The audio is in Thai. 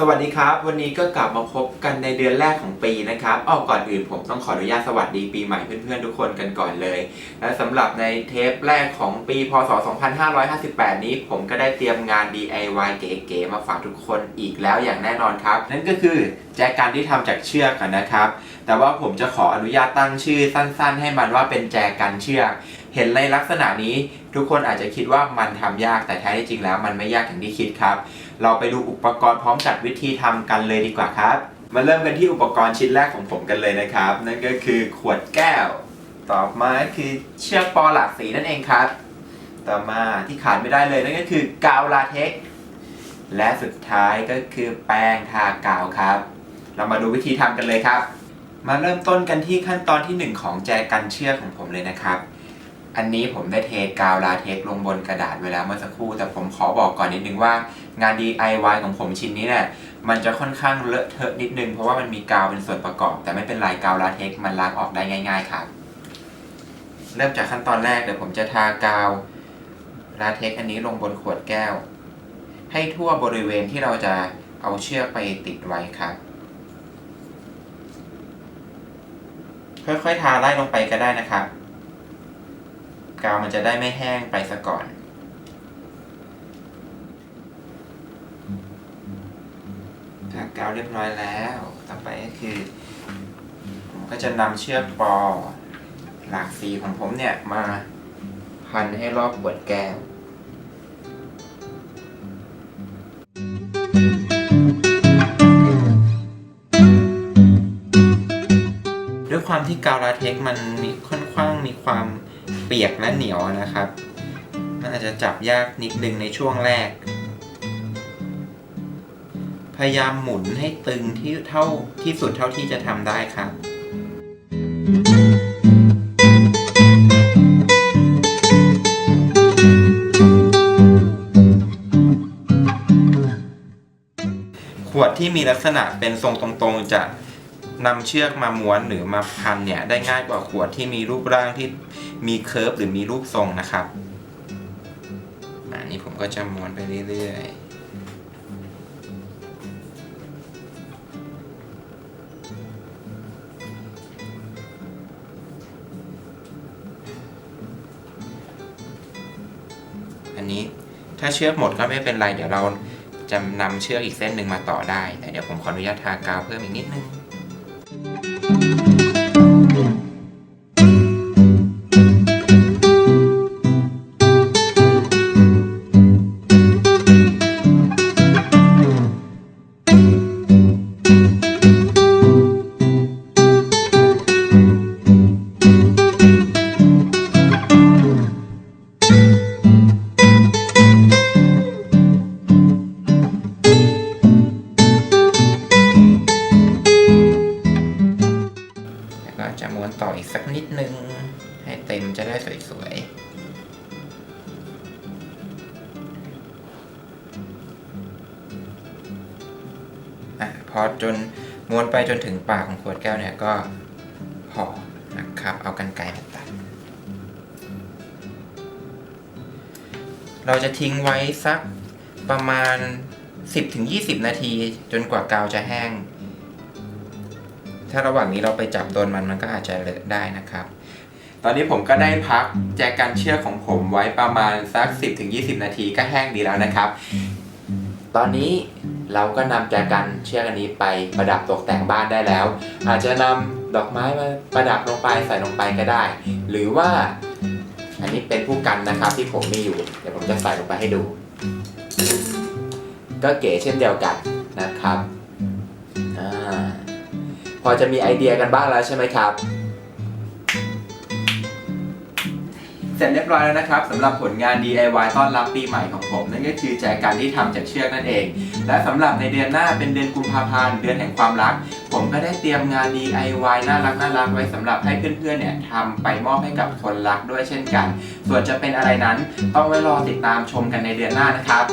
สวัสดีครับ วันนี้ก็กลับมาพบกันในเดือนแรกของปีนะครับอ้อก่อนอื่นผมต้องขออนุญาตสวัสดีปีใหม่เพื่อนๆทุกคนกันก่อนเลย และสำหรับในเทปแรกของปีพศ 2558 นี้ ผมก็ได้เตรียมงาน DIY เก๋ๆมาฝากทุกคนอีกแล้วอย่างแน่นอนครับ นั่นก็คือแจกันที่ทำจากเชือกนะครับ แต่ว่าผมจะขออนุญาตตั้งชื่อสั้น ๆ ให้มันว่าเป็นแจกันเชือก เห็นในลักษณะนี้ ทุกคนอาจจะคิดว่ามันทำยากแต่แท้จริงแล้ว มันไม่ยากอย่างที่คิดครับ เราไปดูอุปกรณ์พร้อมจัดวิธีทำกันเลยดีกว่าครับ มาเริ่มกันที่อุปกรณ์ชิ้นแรกของผมกันเลยนะครับ นั่นก็คือขวดแก้ว ต่อมาคือเชือกปอหลากสีนั่นเองครับ ต่อมาที่ขาดไม่ได้เลยนั่นก็คือกาวลาเท็กและสุดท้ายก็คือแป้งทากาวครับ เรามาดูวิธีทำกันเลยครับ มาเริ่มต้นกันที่ขั้นตอนที่หนึ่งของแจกันเชือกของผมเลยนะครับ อันนี้ผมได้เทกาวลาเท็กลงบนกระดาษไว้แล้วเมื่อสักครู่ แต่ผมขอบอกก่อนนิดนึงว่างาน DIY ของผมชิ้นนี้เนี่ยมันจะค่อนข้างเลอะเทอะนิดนึงเพราะว่ามันมีกาวเป็นส่วนประกอบ แต่ไม่เป็นไรกาวลาเท็กมันล้างออกได้ง่าย ๆ ครับ เริ่มจากขั้นตอนแรกเดี๋ยวผมจะทากาวลาเท็กอันนี้ลงบนขวดแก้ว ให้ทั่วบริเวณที่เราจะเอาเชือกไปติดไว้ครับค่อยๆทาไล่ลงไปก็ได้นะครับ กาวมันจะได้ไม่แห้งไปซะก่อน ทากาวเรียบร้อยแล้ว ต่อไปก็คือผมก็จะนำเชือกปอหลากสีของผมเนี่ยมาพันให้รอบขวดแก้วด้วยความที่กาวลาเท็กมันมีค่อนข้างมีความ เปียกและเหนียวนะครับ มันอาจจะจับยากนิดนึงในช่วงแรก พยายามหมุนให้ตึงที่เท่าที่สุดเท่าที่จะทำได้ครับขวดที่มีลักษณะเป็นทรงตรงๆจะ นำเชือกมาม้วนหรือมาพันเนี่ยได้ง่ายกว่าขวดที่มีรูปร่างที่มีเคิร์ฟหรือมีรูปทรงนะครับอันนี้ผมก็จะม้วนไปเรื่อยๆอันนี้ถ้าเชือกหมดก็ไม่เป็นไร เดี๋ยวเราจะนำเชือกอีกเส้นหนึ่งมาต่อได้แต่เดี๋ยวผมขออนุญาตทากาวเพิ่มอีกนิดนึง แล้ ก็จะม้วนต่ออีกสักนิดนึง ให้เต็มจะได้สวยๆอะพอจนม้วนไปจนถึงปากของขวดแก้วเนี่ยก็พอนะครับ เอากันไกรมาตัด เราจะทิ้งไว้สักประมาณ 10-20 นาที จนกว่ากาวจะแห้ง ถ้าระหว่างนี้เราไปจับโดนมันมันก็อาจจะเลอะได้นะครับ ตอนนี้ผมก็ได้พักแจกันเชือกของผมไว้ประมาณสัก 10-20 นาทีก็แห้งดีแล้วนะครับ ตอนนี้เราก็นำแจกันเชือกอันนี้ไปประดับตกแต่งบ้านได้แล้ว อาจจะนำดอกไม้มาประดับลงไปใส่ลงไปก็ได้ หรือว่าอันนี้เป็นผู้กันนะครับที่ผมมีอยู่ เดี๋ยวผมจะใส่ลงไปให้ดู ก็เก๋เช่นเดียวกันนะครับ อ่า พอจะมีไอเดียกันบ้างแล้วใช่ไหมครับ เสร็จเรียบร้อยแล้วนะครับสำหรับผลงาน DIY ต้อนรับปีใหม่ของผม นั่นก็คือแจกันที่ทำจากเชือกนั่นเอง และสำหรับในเดือนหน้าเป็นเดือนกุมภาพันธ์เดือนแห่งความรัก ผมก็ได้เตรียมงาน DIY น่ารักน่ารักไว้สำหรับให้เพื่อนๆเนี่ยทำไปมอบให้กับคนรักด้วยเช่นกัน ส่วนจะเป็นอะไรนั้นต้องไว้รอติดตามชมกันในเดือนหน้านะครับ